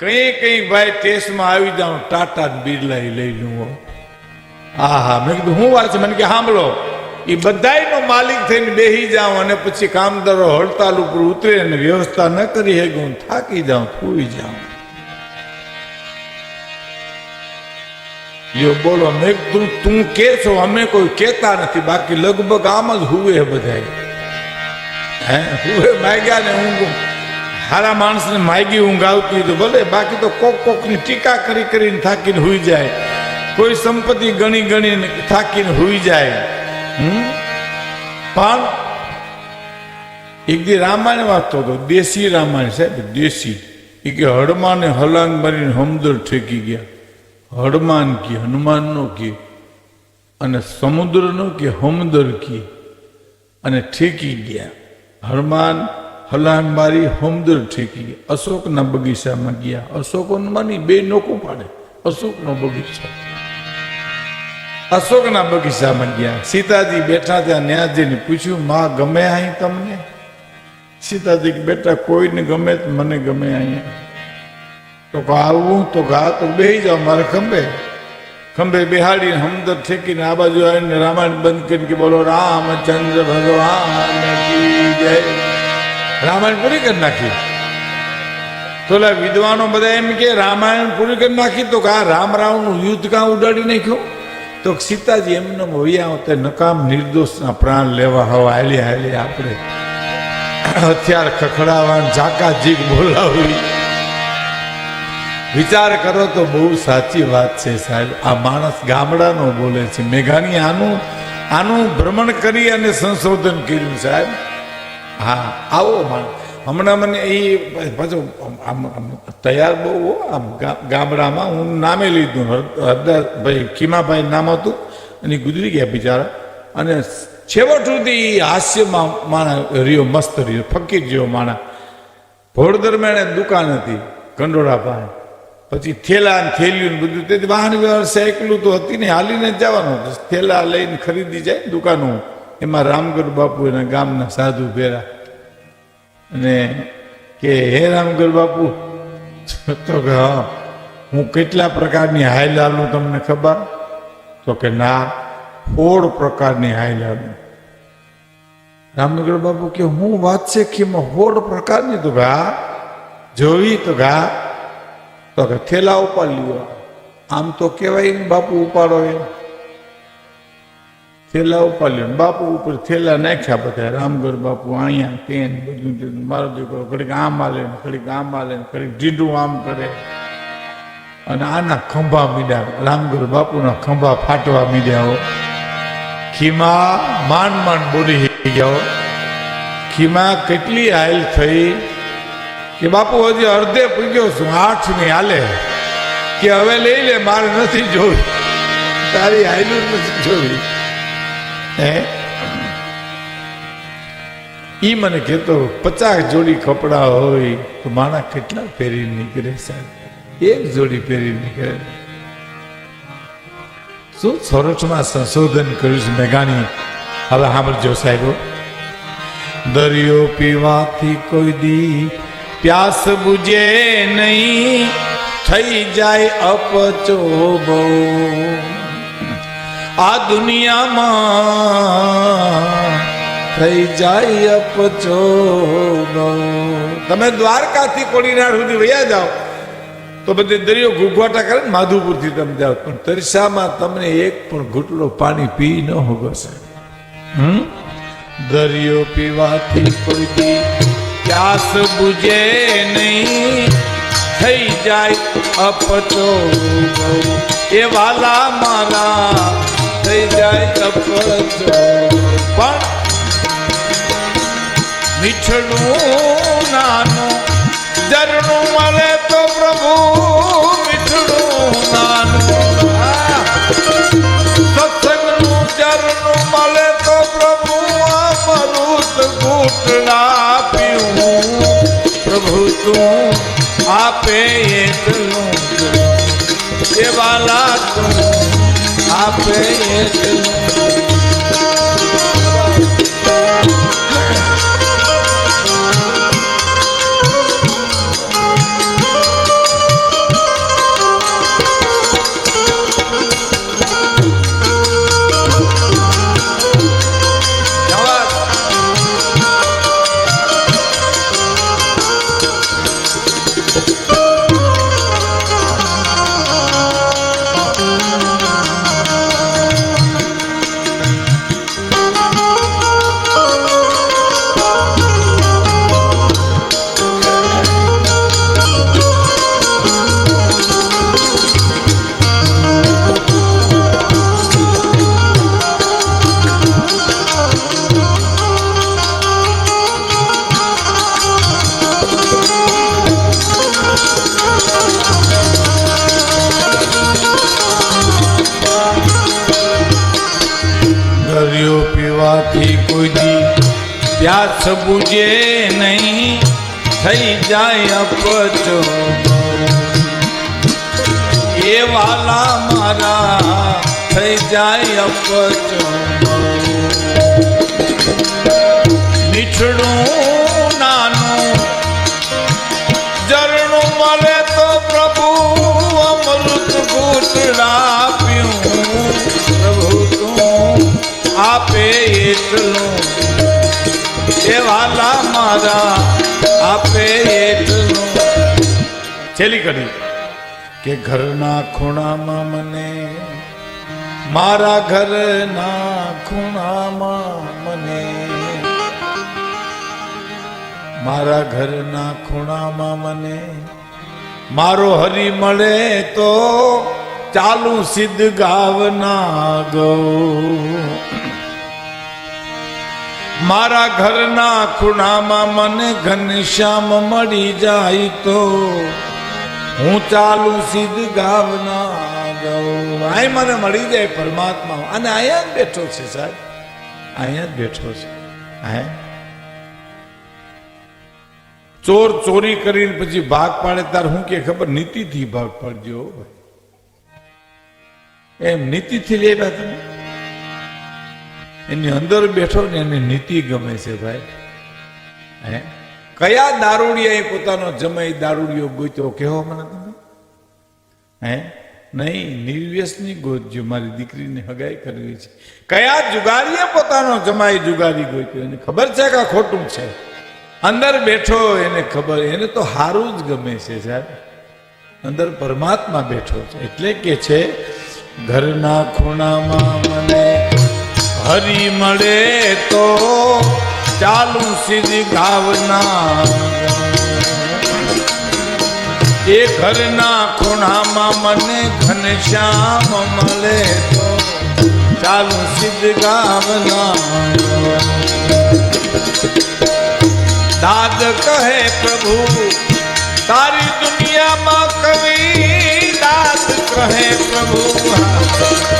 કઈ કઈ ભાઈ ટેસ્ટમાં આવી જાઉં ટાટા બિરલા લઈ લઉં હો. હા હા મેં કીધું, હું વાત છે? મને કે સાંભળો એ બધાયનો માલિક થઈને બેસી જાઉં અને પછી કામદારો હડતાલ ઉપર ઉતરે અને વ્યવસ્થા ન કરી શકું હું થાકી જાઉં, સુઈ જાઉં. યો બોલો, મેં કીધું, તું કે છો? અમે કોઈ કહેતા નથી, બાકી લગભગ આમ જ હુવે બધાય. હે? હુવે માગ્યા ને ઊંઘ. હારા માણસને માયગી ઊંઘ આવતી તો ભલે, બાકી તો કોક કોકની ટીકા કરી કરીને થાકીને હોઈ જાય. કોઈ સંપત્તિ ગણી ગણીને થાકીને હોઈ જાય. પણ એક દી રામાયણ વાંચતો હતો, દેશી રામાયણ સાહેબ, દેશી. એ કે હડમાને હલાંગ મારીને હમદર ઠેકી ગયા. હડમાન કે, હનુમાનનો કે, અને સમુદ્રનો કે હમદર કે, અને ઠેકી ગયા. હનુમાન હલાંગ મારી હોમદર ઠેકી અશોકના બગીચામાં ગયા. મની બે નોકો પાડે. અશોકનો બગીચો. અશોકના બગીચામાં ગયા. સીતાજી બેઠા ત્યાં ન્યાજીને પૂછ્યું, માં, ગમે અહીં તમને? સીતાજી બેટા, કોઈને ગમે મને ગમે અહીંયા તો આવું? તો ઘા તો બે જાઓ મારે ખંભે. ખંભે બેહાડીને હમદર ઠેકીને આ બાજુ આવીને રામાયણ બંધ કરીને કે, બોલો રામચંદ્ર ભગવાન જય. રામાયણ પૂરી કરી નાખી. તો વિદ્વાનો બધા એમ કે, રામાયણ પૂરી કરી નાખી? તો આ રામ રાવણનું યુદ્ધ કાં ઉડાડી નાખ્યું? તો સીતાજી એમને વૈયા તે નકામ નિર્દોષના પ્રાણ લેવા હવા, હાલી હાલી, આપણે હથિયાર ખખડાવા ઝાકા જીગ બોલાવી વિચાર કરો તો બહુ સાચી વાત છે સાહેબ. આ માણસ ગામડાનો બોલે છે. મેઘાણી આનું આનું ભ્રમણ કરી અને સંશોધન કર્યું સાહેબ. હા, આવો માણસ. હમણાં મને એ પાછું આમ તૈયાર બહુ આમ ગામડામાં હું નામે લીધું, હર- હરદાસભાઈ ખીમાભાઈ નામ હતું, અને ગુજરી ગયા બિચારા. અને છેવટ સુધી હાસ્યમાં માણા રહ્યો, મસ્ત રહ્યો, ફકીર જેવો માણા. ભોળ દરમિયાન દુકાન હતી, કંડોળા પાસે પછી થેલા ને થેલીયું ને બધું તે વાહન વ્યવહાર સાયકલું તો હતી ને હાલીને જવાનું થેલા લઈને ખરીદી જાય દુકાનો. એમાં રામગર બાપુ એના ગામના સાધુ ભેરા અને કે, હે રામગર બાપુ? તો કે, હા, હું કેટલા પ્રકારની હાઈ લાલું તમને ખબર? તો કે, ના, સોળ પ્રકારની હાઈ લાલું રામનગર બાપુ કે, હું વાત છે એમાં સોળ પ્રકારની? તો ઘા જોવી તો ઘા તો કે, થેલા ઉપાડ લ્યો આમ તો કહેવાય બાપુ ઉપાડો એમ. થેલા ઉપાડ્યો બાપુ ઉપર થેલા નાખ્યા બધા. રામગર બાપુ, અહીંયા તેન બધું તે મારો દીકરો ઘડીક આમ હાલે ઘડીક આમ હાલે ને ઘડીક ઢીંડું આમ કરે. અને આના ખંભા મીડ્યા રામગર બાપુના ખંભા ફાટવા મીડ્યા હો. ખીમા માંડ માંડ બોલી ગયા ખીમા કેટલી હાઈલ થઈ કે બાપુ હજી અડધે પૂગ્યો છું, આઠની હાલે. કે હવે લઈ લે, મારે નથી જોવી. તારી હાઈલું નથી જોવી. હે? ઈ મને કહેતો, પચાસ જોડી કપડા હોય તો માણા કેટલા પહેરી નીકળે સાહેબ? એક જોડી પહેરી નીકળે. શું સોરઠમાં સંશોધન કર્યું છે મેઘાણી? હવે સાંભળજો સાહેબો દરિયો પીવાથી કોઈ દી પ્યાસ બુજે નહીં. થઈ જાય અપચો બહુ. આ દુનિયામાં થઈ જાય અપચો તમે દ્વારકાથી કોડીનાર સુધી વયા જાઓ, તો બધી દરિયો ઘૂઘવાટા કરે ને માધુપુરથી તમે જાઓ. પણ તરસામાં તમને એક પણ ઘૂંટલો પાણી પી ન હોગો હમ? દરિયો પીવાથી કોઈ પ્યાસ બુજે નહીં. થઈ જાય અપચો એ વાલા મારા થઈ જાય અપચો પણ મીઠડું નાનું ઝરણું મળે તો પ્રભુ મીઠડું નાનું આ સત્સંગનું ઝરણું મળે તો પ્રભુ અમૃત ઘૂંટડા પીવું પ્રભુ તું આપે એકલું એ વાલા તું આપે એકલું પીવાથી કોઈ દી પ્યાસ બુજે નહીં, થઈ જાય અપચો એ વાલા મારા, થઈ જાય અપચો એટલું. એ વાલા મારા આપે એટલું. છેલ્લી કડી. કે ઘરના ખૂણામાં મને, મારા ઘરના ખૂણામાં મને, મારા ઘરના ખૂણામાં મને, મારો હરી મળે તો ચાલુ સિદ્ધ ગાવના ગૌ. મારા ઘરના ખૂણામાં મને ઘનશ્યામ મળી જાય તો હું ચાલુ સિદ્ધ ગાવના ગૌ આય મને મળી જાય પરમાત્મા. અને અહીંયા જ બેઠો છે સાહેબ. અહીંયા જ બેઠો છે. હા ચોર ચોરી કરીને પછી ભાગ પાડે, તાર હું કે ખબર, નીતિથી ભાગ પાડજો. એમ, નીતિથી લેવા તમે? એની અંદર બેઠો ને એને નીતિ ગમે છે ભાઈ. હે? કયા દારૂડિયાએ પોતાનો જમાઈ દારૂડિયો ગોત્યો કેવો મને તમે? હે? નહીં, નિર્વ્યસની ગોતજો મારી દીકરીને હગાઈ કરવી છે. કયા જુગારીએ પોતાનો જમાઈ જુગારી ગોત્યો? એને ખબર છે કે ખોટું છે? અંદર બેઠો એને ખબર, એને તો હારું જ ગમે છે સાહેબ. અંદર પરમાત્મા બેઠો છે. એટલે કે છે, ઘરના ખૂણામાં મને હરી મળે તો ચાલુ સીધી ગાવના એ ઘરના ખૂણામાં મને ઘનશ્યામ મળે તો ચાલુ સિદ્ધ ગાવના દાદ કહે પ્રભુ, તારી દુનિયામાં કવિ દાદ કહે પ્રભુ.